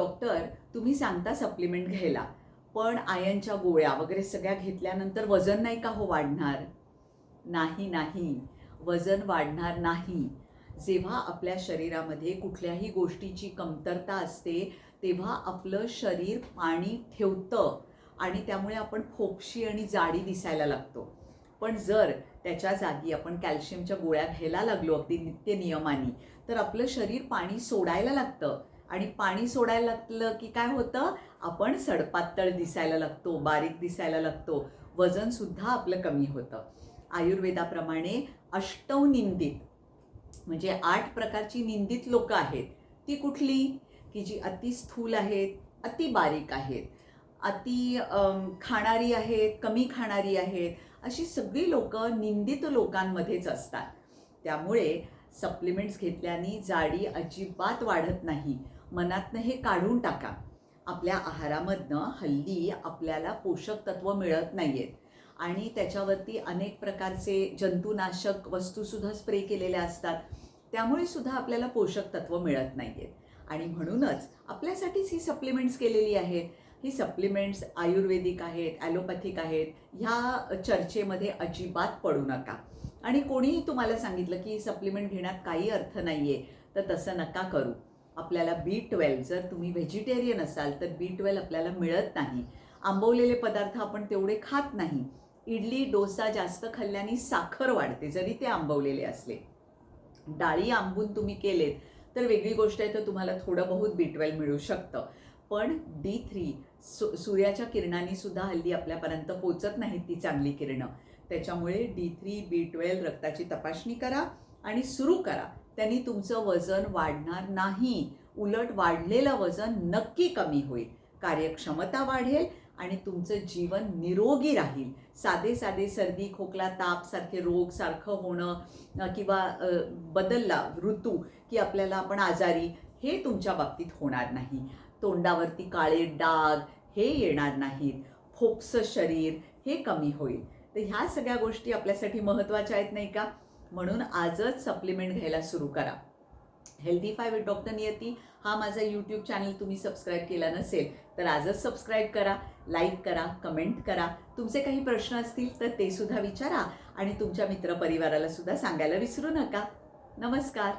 Doctor तुम्ही सांगता supplement घ्यायला. पण आयनच्या गोळ्या वगैरे सगळ्या घेतल्यानंतर वजन नाही का हो वाढणार? नाही नाही. वजन वाढणार नाही. जेव्हा आपल्या शरीरामध्ये कुठल्याही गोष्टीची कमतरता असते तेव्हा आपलं शरीर पाणी ठेवतं आणि त्यामुळे आपण फोपशी आणि जाडी दिसायला लागतो. पण जर त्याच्या जागी आपण कॅल्शियमच्या गोळ्या घ्यायला लागलो अगदी नित्य नियमाने तर आपलं शरीर पाणी सोडायला लागतं. आणि पाणी सोडायला लागलं की काय होतं? आपण सडपातळ दिसायला लागतो बारीक दिसायला लागतो. वजन सुद्धा आपलं कमी होतं. आयुर्वेदाप्रमाणे अष्टव निंदित म्हणजे आठ प्रकारची निंदित लोक आहेत. ती कुठली? की जी अति स्थूल आहेत अति बारीक आहेत अति खाणारी आहेत कमी खाणारी आहेत अशी सगळी लोक निंदित लोकांमध्येच असतात. त्यामुळे सप्लिमेंट्स घेतल्याने जाडी अजिबात वाढत नाही. मनातनं हे काढून टाका. आपल्या आहारामधनं हल्ली आपल्याला पोषक तत्व मिळत नाहीयेत. आणि त्याच्यावरती अनेक प्रकारचे जंतुनाशक वस्तूसुद्धा स्प्रे केलेल्या असतात. त्यामुळे सुद्धा आपल्याला पोषक तत्व मिळत नाहीयेत. आणि म्हणूनच आपल्यासाठीच ही सप्लिमेंट्स केलेली आहेत. ही सप्लिमेंट्स आयुर्वेदिक आहेत ॲलोपॅथिक आहेत ह्या चर्चेमध्ये अजिबात पडू नका. आणि कोणीही तुम्हाला सांगितलं की सप्लिमेंट घेण्यात काही अर्थ नाही आहे तर तसं नका करू. आपल्याला बी ट्वेल्व जर तुम्ही व्हेजिटेरियन असाल तर बी ट्वेल्व आपल्याला मिळत नाही. आंबवलेले पदार्थ आपण तेवढे खात नाही. इडली डोसा जास्त खाल्ल्याने साखर वाढते जरी ते आंबवलेले असले. डाळी आंबून तुम्ही केलेत तर वेगळी गोष्ट आहे तर तुम्हाला थोडं बहुत बी ट्वेल्व मिळू शकतं. पण डी थ्री सु सूर्याच्या किरणांनी सुद्धा हल्ली आपल्यापर्यंत पोचत नाहीत ती चांगली किरणं. त्याच्यामुळे डी थ्री बी ट्वेल्व रक्ताची तपासणी करा आणि सुरू करा. त्यांनी तुमचं वजन वाढणार नाही. उलट वाढलेलं वजन नक्की कमी होईल. कार्यक्षमता वाढेल आणि तुमचं जीवन निरोगी राहील. साधे साधे सर्दी खोकला ताप सारखे रोग सारखं होणं किंवा बदलला ऋतू की आपल्याला आपण आजारी हे तुमच्या बाबतीत होणार नाही. तोंडावरती काळे डाग हे येणार नाहीत. फोपसं शरीर हे कमी होईल. तर ह्या सगळ्या गोष्टी आपल्यासाठी महत्त्वाच्या आहेत नाही का? म्हणून आजच सप्लिमेंट घ्यायला सुरू करा. Healthify with doctor Niyati हा माझा यूट्यूब चॅनल तुम्ही सबस्क्राईब केला नसेल तर आजच सबस्क्राईब करा लाईक करा कमेंट करा. तुमचे काही प्रश्न असतील तर ते सुद्धा विचारा आणि तुमच्या मित्रपरिवाराला सुद्धा सांगायला विसरू नका. नमस्कार.